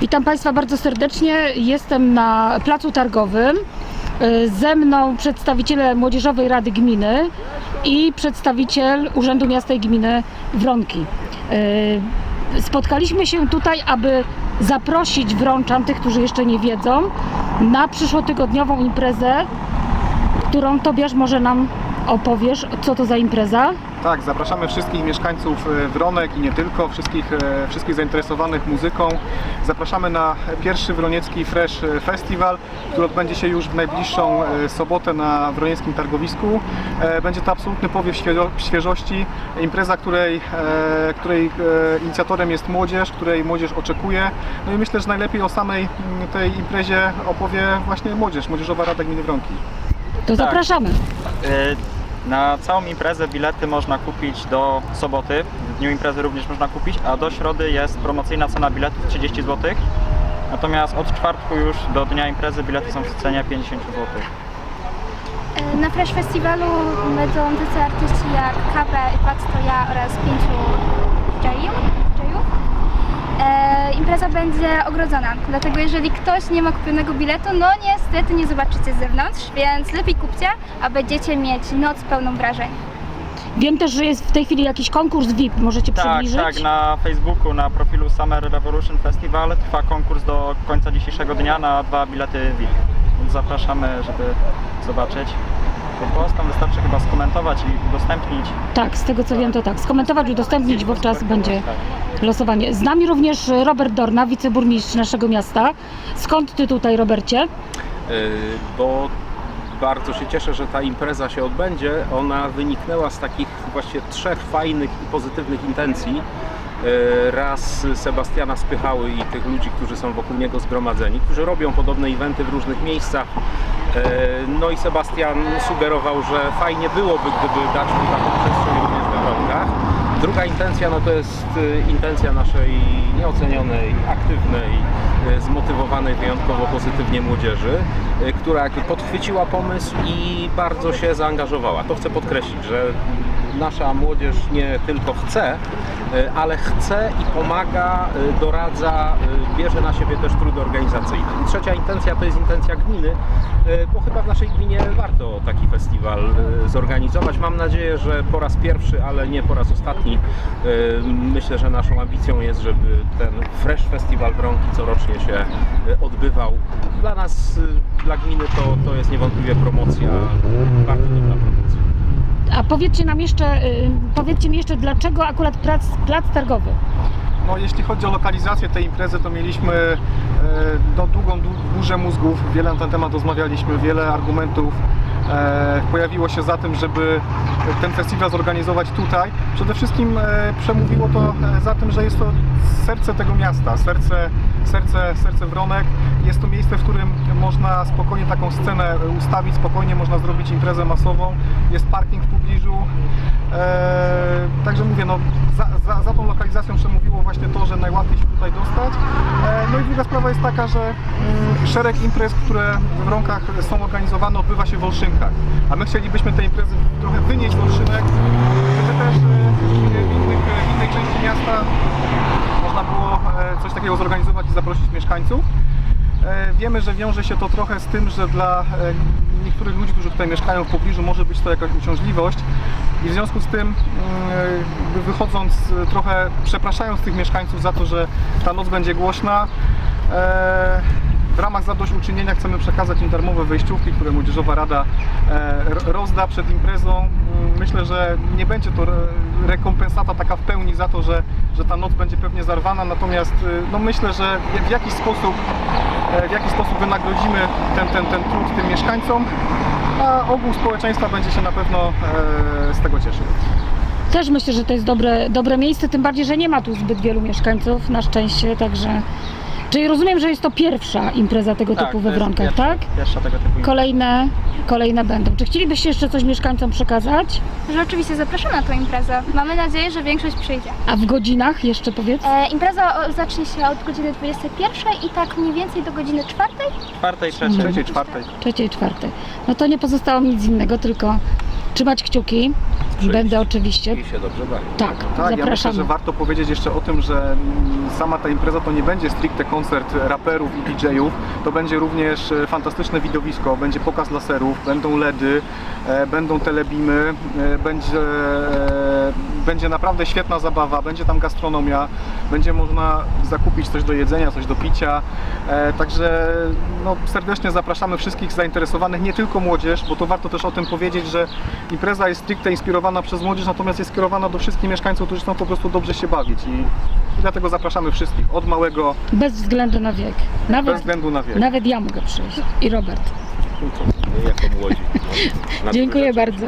Witam Państwa bardzo serdecznie. Jestem na Placu Targowym. Y, Ze mną przedstawiciele Młodzieżowej Rady Gminy i przedstawiciel Urzędu Miasta i Gminy Wronki. Y, Spotkaliśmy się tutaj, aby zaprosić wrączan, tych, którzy jeszcze nie wiedzą, na przyszłotygodniową imprezę, którą Tobiasz może nam opowiesz, co to za impreza. Tak, zapraszamy wszystkich mieszkańców e, Wronek i nie tylko, wszystkich, e, wszystkich zainteresowanych muzyką. Zapraszamy na pierwszy Wroniecki Fresh Festival, który odbędzie się już w najbliższą e, sobotę na Wronieckim Targowisku. Będzie to absolutny powiew świeżo- świeżości, impreza, której, której inicjatorem jest młodzież, której młodzież oczekuje. No i myślę, że najlepiej o samej mm, tej imprezie opowie właśnie młodzież, Młodzieżowa Rada Gminy Wronki. To zapraszamy. Y, Na całą imprezę bilety można kupić do soboty, w dniu imprezy również można kupić, a do środy jest promocyjna cena biletów 30 zł. Natomiast od czwartku już do dnia imprezy bilety są w cenie 50 zł. E, Na Fresh Festiwalu będą tacy artyści jak KB, Pat to ja oraz pięciu Jayów. Będzie ogrodzona, dlatego jeżeli ktoś nie ma kupionego biletu, no niestety nie zobaczycie z zewnątrz, więc lepiej kupcie, a będziecie mieć noc pełną wrażeń. Wiem też, że jest w tej chwili jakiś konkurs VIP. Możecie Tak, przybliżyć? tak, na Facebooku, na profilu Summer Revolution Festival trwa konkurs do końca dzisiejszego dnia na dwa bilety VIP. Więc zapraszamy, żeby zobaczyć. Ten post, tam wystarczy chyba skomentować i udostępnić. Tak, z tego co wiem to tak. Skomentować, udostępnić, wówczas będzie losowanie. Z nami również Robert Dorna, wiceburmistrz naszego miasta. Skąd ty tutaj, Robercie? Y, bo bardzo się cieszę, że ta impreza się odbędzie. Ona wyniknęła z takich właśnie trzech fajnych i pozytywnych intencji. Y, Raz Sebastiana Spychały i tych ludzi, którzy są wokół niego zgromadzeni, którzy robią podobne eventy w różnych miejscach. Y, No i Sebastian sugerował, że fajnie byłoby, gdyby dać mu taką przestrzeń również we Wronkach. Druga intencja no to jest y, intencja naszej nieocenionej, aktywnej, y, zmotywowanej wyjątkowo pozytywnie młodzieży, która podchwyciła pomysł i bardzo się zaangażowała. To chcę podkreślić, że nasza młodzież nie tylko chce, y, ale chce i pomaga, y, doradza, y, bierze na siebie też trudy organizacyjne. I trzecia intencja to jest intencja gminy, bo chyba w naszej gminie warto taki festiwal zorganizować. Mam nadzieję, że po raz pierwszy, ale nie po raz ostatni. Myślę, że naszą ambicją jest, żeby ten Fresh Festiwal Wronki corocznie się odbywał. Dla nas, dla gminy to, to jest niewątpliwie promocja, bardzo dobra promocja. A powiedzcie nam jeszcze, y, powiedzcie mi jeszcze, dlaczego akurat plac, plac targowy? No, jeśli chodzi o lokalizację tej imprezy, to mieliśmy e, no, długą dłu- burzę mózgów, wiele na ten temat rozmawialiśmy, wiele argumentów pojawiło się za tym, żeby ten festiwal zorganizować tutaj. Przede wszystkim e, przemówiło to e, za tym, że jest to serce tego miasta, serce, serce, serce Wronek. Jest to miejsce, w którym można spokojnie taką scenę ustawić, spokojnie można zrobić imprezę masową. Jest parking w pobliżu. E, także mówię, no, za, za, za tą lokalizacją przemówiło właśnie to, że najłatwiej się tutaj dostać. E, no i druga sprawa jest taka, że mm, szereg imprez, które w Wronkach są organizowane, odbywa się w A my chcielibyśmy te imprezy trochę wynieść z Olszynek, żeby też e, w, innych, w innej części miasta można było e, coś takiego zorganizować i zaprosić mieszkańców. E, Wiemy, że wiąże się to trochę z tym, że dla e, niektórych ludzi, którzy tutaj mieszkają w pobliżu, może być to jakaś uciążliwość i w związku z tym mm, wychodząc e, trochę, przepraszając tych mieszkańców za to, że ta noc będzie głośna, e, w ramach zadośćuczynienia chcemy przekazać im darmowe wejściówki, które Młodzieżowa Rada e, rozda przed imprezą. Mm, Myślę, że nie będzie to re- rekompensata taka w pełni za to, że, że ta noc będzie pewnie zarwana, natomiast y, no myślę, że w jakiś sposób, e, w jakiś sposób wynagrodzimy ten, ten, ten trud tym mieszkańcom, a ogół społeczeństwa będzie się na pewno e, z tego cieszył. Też myślę, że to jest dobre, dobre miejsce, tym bardziej, że nie ma tu zbyt wielu mieszkańców, na szczęście, także... Czyli rozumiem, że jest to pierwsza impreza tego typu to we Wronkach, pierwsza, tak? Pierwsza tego typu impreza. Kolejne, kolejne będą. Czy chcielibyście jeszcze coś mieszkańcom przekazać? Że oczywiście zapraszamy na tę imprezę. Mamy nadzieję, że większość przyjdzie. A w godzinach jeszcze powiedz? E, impreza o, zacznie się od godziny 21 i tak mniej więcej do godziny 4. Czwartej, trzeciej. Trzeciej, czwartej. Trzeciej, czwartej. No to nie pozostało mi nic innego, tylko trzymać kciuki. Przyjść Będę oczywiście. i się dobrze bawić. Tak, Tak, ja myślę, zapraszamy. że warto powiedzieć jeszcze o tym, że mm, sama ta impreza to nie będzie stricte koncert raperów i DJ-ów, to będzie również e, fantastyczne widowisko, będzie pokaz laserów, będą LEDy, e, będą telebimy, e, będzie, e, będzie naprawdę świetna zabawa, będzie tam gastronomia, będzie można zakupić coś do jedzenia, coś do picia, e, także no, serdecznie zapraszamy wszystkich zainteresowanych, nie tylko młodzież, bo to warto też o tym powiedzieć, że impreza jest stricte inspirowana przez młodzież, natomiast jest skierowana do wszystkich mieszkańców, którzy chcą po prostu dobrze się bawić i, i dlatego zapraszamy wszystkich, od małego, Bez względu na wiek. bez Nawet, względu na wiek. nawet ja mogę przyjść. I Robert. No jako młodzi. Dziękuję bardzo.